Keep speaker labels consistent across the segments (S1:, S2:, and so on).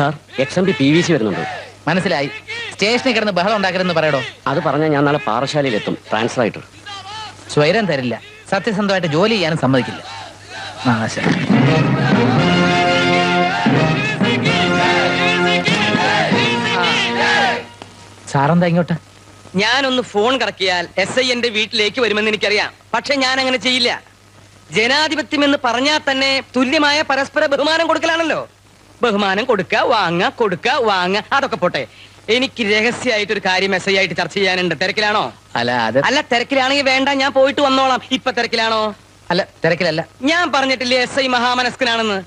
S1: Sir X M P P V C വരുന്നുണ്ട്.
S2: മനസ്സിലായി. സ്റ്റേഷനിൽ കിടന്ന് ബഹളം ഉണ്ടാക്കരുതെന്ന് പറയടോ.
S1: അത് പറഞ്ഞാൽ ഞാൻ നാളെ പാറശാലയിൽ എത്തും ട്രാൻസ്ഫർ ആയിട്ട്.
S2: സ്വൈരം തരില്ല. സത്യസന്ധമായിട്ട് ജോലി ചെയ്യാനും സമ്മതിക്കില്ല. നാശം സാറെന്താ ഇങ്ങോട്ട്?
S3: ഞാനൊന്ന് ഫോൺ കറക്കിയാൽ എസ് ഐ എന്റെ വീട്ടിലേക്ക് വരുമെന്ന് എനിക്കറിയാം. പക്ഷെ ഞാൻ അങ്ങനെ ചെയ്യില്ല. ജനാധിപത്യം എന്ന് പറഞ്ഞാൽ തന്നെ തുല്യമായ പരസ്പര ബഹുമാനം കൊടുക്കലാണല്ലോ. ബഹുമാനം കൊടുക്ക വാങ്ങ കൊടുക്ക വാങ്ങ. അതൊക്കെ പോട്ടെ. എനിക്ക് രഹസ്യമായിട്ട് ഒരു കാര്യം മെസ്സേജ് ആയിട്ട് ചർച്ച ചെയ്യാനുണ്ട്. തിരക്കിലാണോ?
S2: അല്ല അത്
S3: അല്ല തിരക്കിലാണെങ്കിൽ വേണ്ട. ഞാൻ പോയിട്ട് വന്നോളാം. ഇപ്പൊ തിരക്കിലാണോ?
S2: അല്ല തിരക്കിലല്ല.
S3: ഞാൻ പറഞ്ഞിട്ടില്ലേ എസ് ഐ മഹാമനസ്കനാണെന്ന്?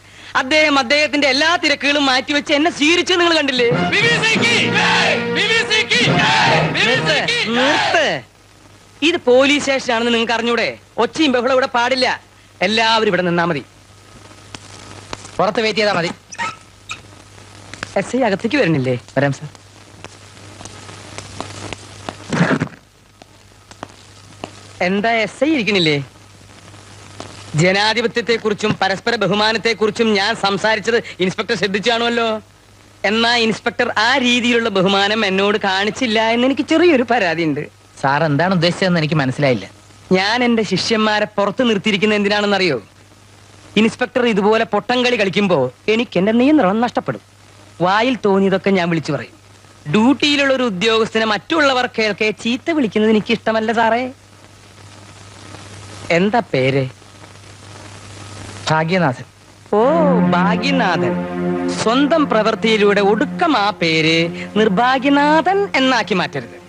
S3: അദ്ദേഹം അദ്ദേഹത്തിന്റെ എല്ലാ തിരക്കുകളും മാറ്റിവെച്ച് എന്നെ സ്വീകരിച്ചു നിങ്ങൾ കണ്ടില്ലേ? നിർത്ത്. ഇത് പോലീസ് സ്റ്റേഷനാണെന്ന് നിങ്ങൾക്ക് അറിഞ്ഞൂടെ? ഒച്ചയും ബഹളം ഇവിടെ പാടില്ല. എല്ലാവരും ഇവിടെ നിന്നാ മതി.
S2: പുറത്ത് വെയിറ്റ് ചെയ്താൽ മതി.
S3: എസ് ഐ അകത്തേക്ക് വരണില്ലേ
S2: വരാം സാർ.
S3: എന്താ എസ് ഐ ഇരിക്കണില്ലേ ജനാധിപത്യത്തെ കുറിച്ചും പരസ്പര ബഹുമാനത്തെ കുറിച്ചും ഞാൻ സംസാരിച്ചത് ഇൻസ്പെക്ടർ ശ്രദ്ധിച്ചാണുവല്ലോ എന്നാ ഇൻസ്പെക്ടർ ആ രീതിയിലുള്ള ബഹുമാനം എന്നോട് കാണിച്ചില്ല എന്ന് എനിക്ക് ചെറിയൊരു പരാതി ഉണ്ട്
S2: സാർ എന്താണ് ഉദ്ദേശിച്ചതെന്ന് എനിക്ക് മനസ്സിലായില്ല.
S3: ഞാൻ എന്റെ ശിഷ്യന്മാരെ പുറത്തു നിർത്തിയിരിക്കുന്ന എന്തിനാണെന്നറിയോ? ഇൻസ്പെക്ടർ ഇതുപോലെ പൊട്ടംകളി കളിക്കുമ്പോൾ എനിക്ക് എന്റെ നിയന്ത്രണം നഷ്ടപ്പെടും. വായിൽ തോന്നിയതൊക്കെ ഞാൻ വിളിച്ചു പറയും. ഡ്യൂട്ടിയിലുള്ള ഒരു ഉദ്യോഗസ്ഥനെ മറ്റുള്ളവർ കേൾക്കെ ചീത്ത വിളിക്കുന്നത് എനിക്ക് ഇഷ്ടമല്ല സാറേ. എന്താ പേര്?
S2: ഭാഗ്യനാഥൻ.
S3: ഓ ഭാഗ്യനാഥൻ. സ്വന്തം പ്രവൃത്തിയിലൂടെ ഒടുക്കം ആ പേര് നിർഭാഗ്യനാഥൻ എന്നാക്കി മാറ്റരുത്.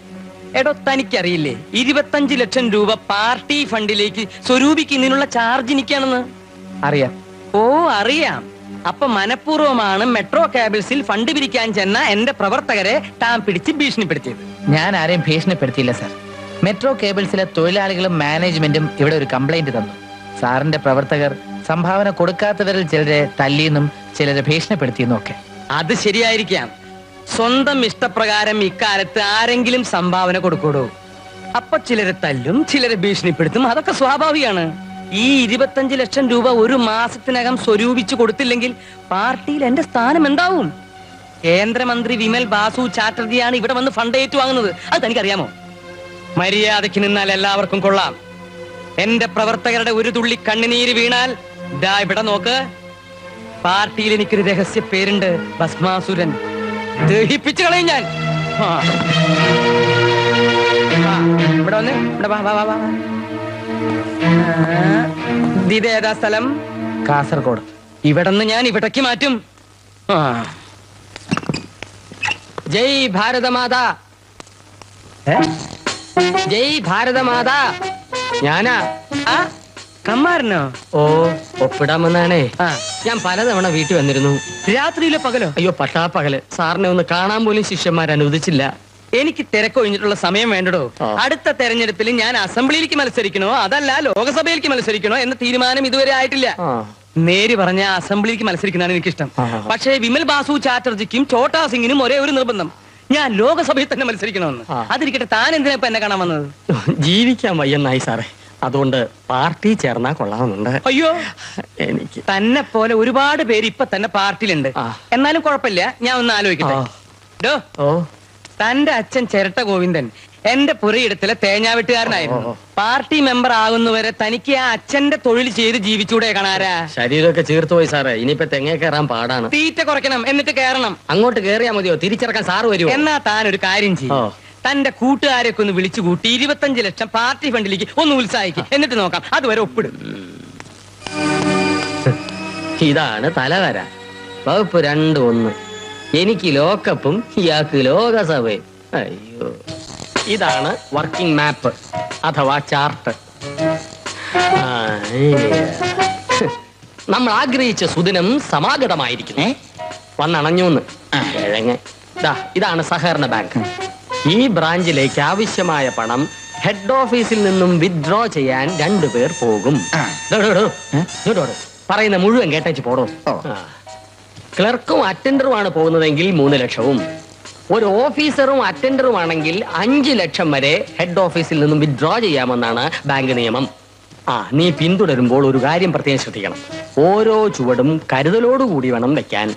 S3: എടോ തനിക്കറിയില്ലേ? ഇരുപത്തഞ്ച് ലക്ഷം രൂപ പാർട്ടി ഫണ്ടിലേക്ക് സ്വരൂപിക്കുന്നതിനുള്ള ചാർജ് എനിക്കാണെന്ന്?
S2: അറിയാം.
S3: ഓ അറിയാം. അപ്പൊ മനഃപൂർവമാണ് മെട്രോ കാബിൾസിൽ ഫണ്ട് പിരിക്കാൻ ചെന്ന എന്റെ പ്രവർത്തകരെ താൻ പിടിച്ച് ഭീഷണിപ്പെടുത്തിയത്.
S2: ഞാൻ ആരെയും ഭീഷണിപ്പെടുത്തിയില്ല സാർ. മെട്രോ കേബിൾസിലെ തൊഴിലാളികളും മാനേജ്മെന്റും ഇവിടെ ഒരു കംപ്ലൈന്റ് തന്നു. സാറിന്റെ പ്രവർത്തകർ സംഭാവന കൊടുക്കാത്തവരിൽ ചിലരെ തല്ലിയെന്നും ചിലരെ ഭീഷണിപ്പെടുത്തിയെന്നും ഒക്കെ.
S3: അത് ശരിയായിരിക്കാം. സ്വന്തം ഇഷ്ടപ്രകാരം ഇക്കാലത്ത് ആരെങ്കിലും സംഭാവന കൊടുക്കൂടോ അപ്പൊ ചിലരെ തല്ലും ചിലരെ ഭീഷണിപ്പെടുത്തും. അതൊക്കെ സ്വാഭാവികമാണ്. ഈ ഇരുപത്തഞ്ച് ലക്ഷം രൂപ ഒരു മാസത്തിനകം സ്വരൂപിച്ചു കൊടുത്തില്ലെങ്കിൽ പാർട്ടിയിൽ എന്റെ സ്ഥാനം എന്താവും? കേന്ദ്രമന്ത്രി വിമൽ ബാസു ചാറ്റർജിയാണ് ഇവിടെ വന്ന് ഫണ്ട് ഏറ്റുവാങ്ങുന്നത്. അത് തനിക്കറിയാമോ? മര്യാദയ്ക്ക് നിന്നാൽ എല്ലാവർക്കും കൊള്ളാം. എന്റെ പ്രവർത്തകരുടെ ഒരു തുള്ളി കണ്ണുനീര് വീണാൽ ദാ ഇവിടെ നോക്ക്. പാർട്ടിയിൽ എനിക്കൊരു രഹസ്യ പേരുണ്ട് ഭസ്മാസുരൻ. ദഹിപ്പിച്ചു കളയും ഞാൻ. ഇവിടെ വന്ന്. ഇവിടെ വാ, വാ, വാ, വാ, ഇത് ഏതാ സ്ഥലം?
S2: കാസർഗോഡ്.
S3: ഇവിടെന്ന് ഞാൻ ഇവിടേക്ക് മാറ്റും. ജയ് ഭാരതമാതാ? ജയ് ഭാരതമാതാ ഞാനാ. ആ കമ്മാരനോ?
S1: ഓ ഒപ്പിടാമെന്നാണേ. ഞാൻ പലതവണ വീട്ടിൽ വന്നിരുന്നു.
S3: രാത്രിയിലെ പകലോ?
S1: അയ്യോ പട്ടാ പകൽ. സാറിനെ ഒന്ന് കാണാൻ പോലും ശിഷ്യന്മാർ അനുവദിച്ചില്ല.
S3: എനിക്ക് തിരക്കൊഴിഞ്ഞിട്ടുള്ള സമയം വേണ്ടടോ. അടുത്ത തെരഞ്ഞെടുപ്പിൽ ഞാൻ അസംബ്ലിയിലേക്ക് മത്സരിക്കണോ? അതല്ല ലോകസഭയിലേക്ക് മത്സരിക്കണോ എന്ന തീരുമാനം ഇതുവരെ ആയിട്ടില്ല. നേര് പറഞ്ഞ അസംബ്ലിക്ക് മത്സരിക്കുന്നതാണ് എനിക്കിഷ്ടം. പക്ഷേ വിമൽ ബാസു ചാറ്റർജിക്കും ചോട്ടാ സിംഗിനും ഒരേ ഒരു നിർബന്ധം. ഞാൻ ലോകസഭയിൽ തന്നെ മത്സരിക്കണമെന്ന്. അതിരിക്കട്ടെ താൻ എന്തിനാ ഇപ്പൊ എന്നെ കാണാൻ വന്നത്?
S1: ജീവിക്കാൻ വയ്യെന്നായി സാറേ. അതുകൊണ്ട് പാർട്ടി ചേർന്നാ കൊള്ളാമെന്നുണ്ട്.
S3: അയ്യോ.
S1: എനിക്ക്.
S3: തന്നെ പോലെ ഒരുപാട് പേര് ഇപ്പൊ തന്നെ പാർട്ടിയിലുണ്ട്. എന്നാലും കുഴപ്പമില്ല. ഞാൻ ഒന്ന് ആലോചിക്കട്ടെ. തന്റെ അച്ഛൻ ചിരട്ട ഗോവിന്ദൻ എന്റെ പുരയിടത്തിലെ തേങ്ങാവെട്ടുകാരനായിരുന്നു പാർട്ടി മെമ്പർ ആകുന്നവരെ തനിക്ക് ആ അച്ഛന്റെ തൊഴിൽ ചെയ്ത് ജീവിച്ചൂടെ കാണാരാ?
S1: ശരീരമൊക്കെ ചീർത്തു പോയി സാറേ. ഇനിയിപ്പോ തെങ്ങേ കയറാൻ പാടാണ്.
S3: തീറ്റ കുറയ്ക്കണം എന്നിട്ട് കയറണം.
S1: അങ്ങോട്ട് കേറിയാ മതിയോ? തിരിച്ചിറക്കാൻ സാറ് വരുമോ
S3: എന്നാ താൻ ഒരു കാര്യം ചെയ്യും. തന്റെ കൂട്ടുകാരെയൊക്കെ ഒന്ന് വിളിച്ചു കൂട്ടി ഇരുപത്തഞ്ച് ലക്ഷം പാർട്ടി ഫണ്ടിലേക്ക് ഒന്ന് ഉത്സാഹിക്കും. എന്നിട്ട് നോക്കാം അതുവരെ ഒപ്പിടും.
S1: ഇതാണ് തലവര. വകുപ്പ് രണ്ട് ഒന്ന്. എനിക്ക് ലോക്കപ്പും ഇയാൾക്ക് ലോകസഭയും. അയ്യോ. ഇതാണ് വർക്കിംഗ് മാപ്പ് അഥവാ ചാർട്ട്. നമ്മൾ ആഗ്രഹിച്ച സുദിനം സമാഗതമായിരിക്കുന്നു. വന്നണഞ്ഞൂന്ന്. കിഴങ്ങ് ദാ ഇതാണ് സഹകരണ ബാങ്ക്. ഈ ബ്രാഞ്ചിലേക്ക് ആവശ്യമായ പണം ഹെഡ് ഓഫീസിൽ നിന്നും വിത്ഡ്രോ ചെയ്യാൻ രണ്ടുപേർ പോകും. പറയുന്ന മുഴുവൻ കേട്ടേച്ച് പോടോ. ക്ലർക്കും അറ്റൻഡറുമാണ് പോകുന്നതെങ്കിൽ മൂന്ന് ലക്ഷവും. ഒരു ഓഫീസറും അറ്റൻഡറും ആണെങ്കിൽ അഞ്ച് ലക്ഷം വരെ ഹെഡ് ഓഫീസിൽ നിന്നും വിഡ്രോ ചെയ്യാമെന്നാണ് ബാങ്ക് നിയമം. ആ നീ പിന്തുടരുമ്പോൾ ഒരു കാര്യം പ്രത്യേകം ശ്രദ്ധിക്കണം. ഓരോ ചുവടും കരുതലോടുകൂടി വേണം വെക്കാൻ.